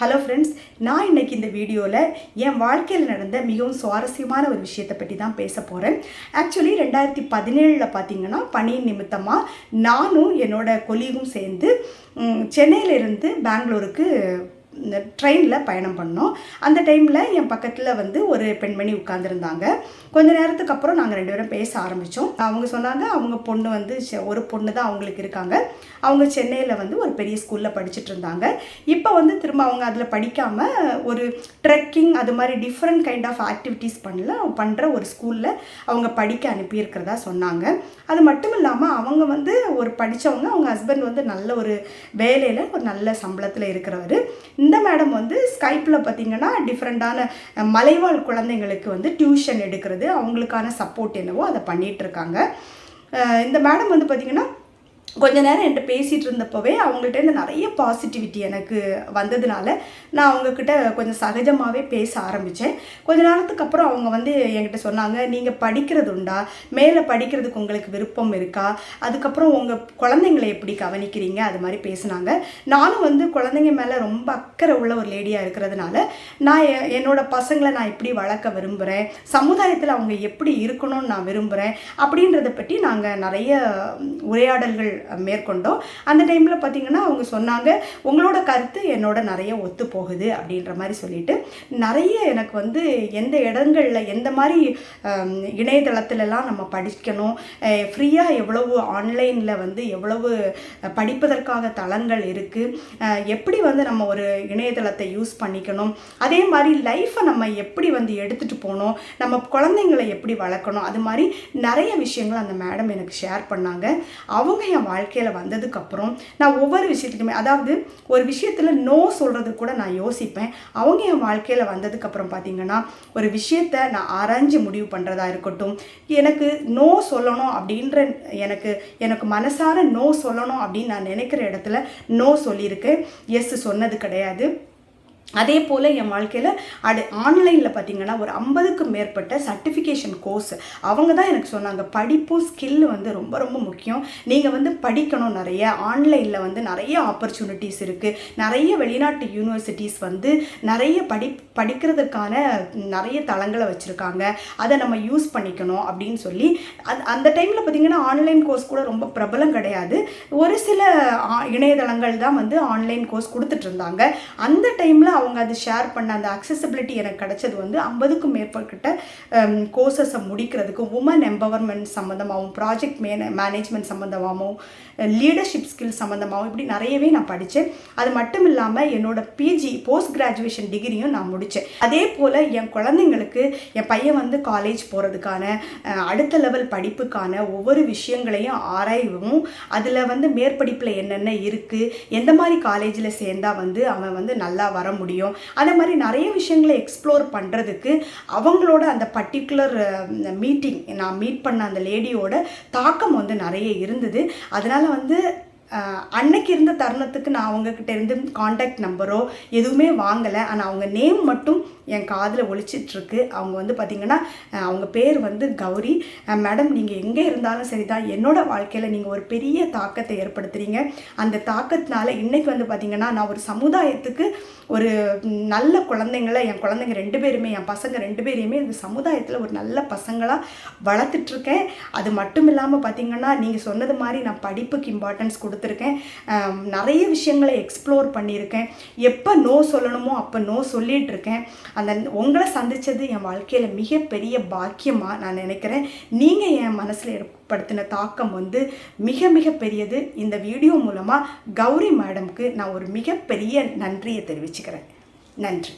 Hello friends நான் இன்னைக்கு இந்த வீடியோவில் என் வாழ்க்கையில் நடந்த மிகவும் சுவாரஸ்யமான ஒரு விஷயத்தை பற்றி தான் பேச போகிறேன் ஆக்சுவலி ரெண்டாயிரத்தி பதினேழில் பார்த்தீங்கன்னா பணி நிமித்தமாக நானும் என்னோட கொலீகும் சேர்ந்து ம், சென்னையிலிருந்து பெங்களூருக்கு ட்ரெயினில் பயணம் பண்ணோம். அந்த டைமில் என் பக்கத்தில் வந்து ஒரு பெண்மணி உட்காந்துருந்தாங்க கொஞ்ச நேரத்துக்கு அப்புறம் நாங்கள் ரெண்டு பேரும் பேச ஆரம்பித்தோம் அவங்க சொன்னாங்க அவங்க பொண்ணு வந்து ஒரு பொண்ணு தான் அவங்களுக்கு இருக்காங்க. அவங்க சென்னையில் வந்து ஒரு பெரிய ஸ்கூலில் படிச்சுட்டு இருந்தாங்க. இப்போ வந்து திரும்ப அவங்க அதில் படிக்காமல் ஒரு ட்ரெக்கிங் அது மாதிரி டிஃப்ரெண்ட் கைண்ட் ஆஃப் ஆக்டிவிட்டீஸ் பண்ணல பண்ணுற ஒரு ஸ்கூலில் அவங்க படிக்க அனுப்பியிருக்கிறதா சொன்னாங்க. அது மட்டும் இல்லாமல் அவங்க வந்து ஒரு படித்தவங்க அவங்க ஹஸ்பண்ட் வந்து நல்ல ஒரு வேலையில் ஒரு நல்ல சம்பளத்தில் இருக்கிறவர். இந்த மேடம் வந்து ஸ்கைப்பில் பார்த்தீங்கன்னா டிஃப்ரெண்ட்டான மலைவாழ் குழந்தைங்களுக்கு வந்து டியூஷன் எடுக்கிறது அவங்களுக்கான சப்போர்ட் என்னவோ அதை பண்ணிகிட்ருக்காங்க இந்த மேடம் வந்து பார்த்தீங்கன்னா கொஞ்ச நேரம் என்கிட்ட பேசிகிட்டு இருந்தப்போவே அவங்கள்ட்ட நிறைய பாசிட்டிவிட்டி எனக்கு வந்ததுனால நான் அவங்கக்கிட்ட கொஞ்சம் சகஜமாகவே பேச ஆரம்பித்தேன் கொஞ்ச நேரத்துக்கு அப்புறம் அவங்க வந்து என்கிட்ட சொன்னாங்க நீங்கள் படிக்கிறது உண்டா? மேலே படிக்கிறதுக்கு உங்களுக்கு விருப்பம் இருக்கா? அதுக்கப்புறம் உங்கள் குழந்தைங்களை எப்படி கவனிக்கிறீங்க? அது மாதிரி பேசுனாங்க. நானும் வந்து குழந்தைங்க மேலே ரொம்ப அக்கறை உள்ள ஒரு லேடியாக இருக்கிறதுனால நான் எ- என்னோட பசங்களை நான் எப்படி வளர்க்க விரும்புகிறேன் சமுதாயத்தில் அவங்க எப்படி இருக்கணும்னு நான் விரும்புகிறேன் அப்படின்றத பற்றி நாங்கள் நிறைய உரையாடல்கள் மேற்கொண்டோம். அந்த டைமில் பார்த்தீங்கன்னா அவங்க சொன்னாங்க உங்களோட கருத்து என்னோட நிறைய ஒத்து போகுது அப்படின்ற மாதிரி சொல்லிட்டு நிறைய எனக்கு வந்து எந்த இடங்களில் எந்த மாதிரி இணையதளத்திலலாம் இணையதளத்துலலாம் நம்ம படிக்கணும் ஃப்ரீயாக எவ்வளவு ஆன்லைனில் வந்து எவ்வளவு படிப்பதற்காக தளங்கள் இருக்குது எப்படி வந்து நம்ம ஒரு இணையதளத்தை யூஸ் பண்ணிக்கணும் அதே மாதிரி லைஃப்பை நம்ம எப்படி வந்து எடுத்துகிட்டு போகணும் நம்ம குழந்தைங்களை எப்படி வளர்க்கணும் அது மாதிரி நிறைய விஷயங்கள் அந்த மேடம் எனக்கு ஷேர் பண்ணாங்க. அவங்க என் வாழ்க்கையில் வந்ததுக்கப்புறம் நான் ஒவ்வொரு விஷயத்துக்குமே அதாவது ஒரு விஷயத்தில் நோ சொல்கிறது கூட நான் யோசிப்பேன். அவங்க என் வாழ்க்கையில் வந்ததுக்கப்புறம் பார்த்தீங்கன்னா ஒரு விஷயத்த நான் ஆராய்ஞ்சு முடிவு பண்ணுறதா இருக்கட்டும் எனக்கு நோ சொல்லணும் அப்படின்ற எனக்கு எனக்கு மனசார நோ சொல்லணும் அப்படின்னு நான் நினைக்கிற இடத்துல நோ சொல்லியிருக்கேன். எஸ் சொன்னது கிடையாது. அதே போல் என் வாழ்க்கையில் அடு ஆன்லைனில் பார்த்தீங்கன்னா ஒரு ஐம்பதுக்கும் மேற்பட்ட சர்டிஃபிகேஷன் கோர்ஸ் அவங்க தான் எனக்கு சொன்னாங்க. படிப்பும் ஸ்கில் வந்து ரொம்ப ரொம்ப முக்கியம். நீங்கள் வந்து படிக்கணும் நிறைய. ஆன்லைனில் வந்து நிறைய ஆப்பர்ச்சுனிட்டிஸ் இருக்குது நிறைய வெளிநாட்டு யூனிவர்சிட்டிஸ் வந்து நிறைய படி படிக்கிறதுக்கான நிறைய தளங்களை வச்சுருக்காங்க. அதை நம்ம யூஸ் பண்ணிக்கணும் அப்படின்னு சொல்லி அது அந்த டைமில் பார்த்தீங்கன்னா ஆன்லைன் கோர்ஸ் கூட ரொம்ப பிரபலம் கிடையாது. ஒரு சில இணையதளங்கள் தான் வந்து ஆன்லைன் கோர்ஸ் கொடுத்துட்ருந்தாங்க அந்த டைமில் அவங்க அது ஷேர் பண்ண அந்த அக்சசபிலிட்டி எனக்கு கிடைச்சது வந்து ஐம்பதுக்கும் மேற்பட்ட கோர்சஸை முடிக்கிறதுக்கு உமன் எம்பவர்மெண்ட் சம்மந்தமாகவும் ப்ராஜெக்ட் மேன மேனேஜ்மெண்ட் சம்மந்தமாகவும் லீடர்ஷிப் ஸ்கில் சம்மந்தமாகவும் இப்படி நிறையவே நான் படித்தேன் அது மட்டும் இல்லாமல் என்னோட பிஜி போஸ்ட் கிராஜுவேஷன் டிகிரியும் நான் முடித்தேன் அதே போல் என் குழந்தைங்களுக்கு என் பையன் வந்து காலேஜ் போகிறதுக்கான அடுத்த லெவல் படிப்புக்கான ஒவ்வொரு விஷயங்களையும் ஆராயவும் அதில் வந்து மேற்படிப்பில் என்னென்ன இருக்குது எந்த மாதிரி காலேஜில் சேர்ந்தால் வந்து அவன் வந்து நல்லா வர முடியும் அதே மாதிரி நிறைய விஷயங்களை எக்ஸ்ப்ளோர் பண்ணுறதுக்கு அவங்களோட அந்த பர்டிகுலர் மீட்டிங் நான் மீட் பண்ண அந்த லேடியோட தாக்கம் வந்து நிறைய இருந்தது. அதனால் வந்து அன்னைக்கு இருந்த தருணத்துக்கு நான் அவங்கக்கிட்ட இருந்து காண்டாக்ட் நம்பரோ எதுவுமே வாங்கலை. ஆனால் அவங்க நேம் மட்டும் என் காதில் ஒழிச்சிட்ருக்கு அவங்க வந்து பார்த்திங்கன்னா அவங்க பேர் வந்து கௌரி. மேடம் நீங்கள் எங்கே இருந்தாலும் சரி தான் என்னோடய வாழ்க்கையில் நீங்கள் ஒரு பெரிய தாக்கத்தை ஏற்படுத்துகிறீங்க அந்த தாக்கத்தினால இன்றைக்கி வந்து பார்த்திங்கன்னா நான் ஒரு சமுதாயத்துக்கு ஒரு நல்ல குழந்தைங்கள என் குழந்தைங்க ரெண்டு பேருமே என் பசங்க ரெண்டு பேரையுமே இந்த சமுதாயத்தில் ஒரு நல்ல பசங்களாக வளர்த்துட்ருக்கேன். அது மட்டும் இல்லாமல் பார்த்திங்கன்னா நீங்கள் சொன்னது மாதிரி நான் படிப்புக்கு இம்பார்ட்டன்ஸ் கொடுத்துருக்கேன். நிறைய விஷயங்களை எக்ஸ்ப்ளோர் பண்ணியிருக்கேன். எப்போ நோ சொல்லணுமோ அப்போ நோ சொல்லிகிட்டு இருக்கேன் அந்த உங்களை சந்தித்தது என் வாழ்க்கையில் மிகப்பெரிய பாக்கியமாக நான் நினைக்கிறேன். நீங்கள் என் மனசில் ஏற்படுத்தின தாக்கம் வந்து மிக மிக பெரியது. இந்த வீடியோ மூலமாக கௌரி மேடம்க்கு நான் ஒரு மிகப்பெரிய நன்றியை தெரிவிச்சுக்கிறேன். நன்றி.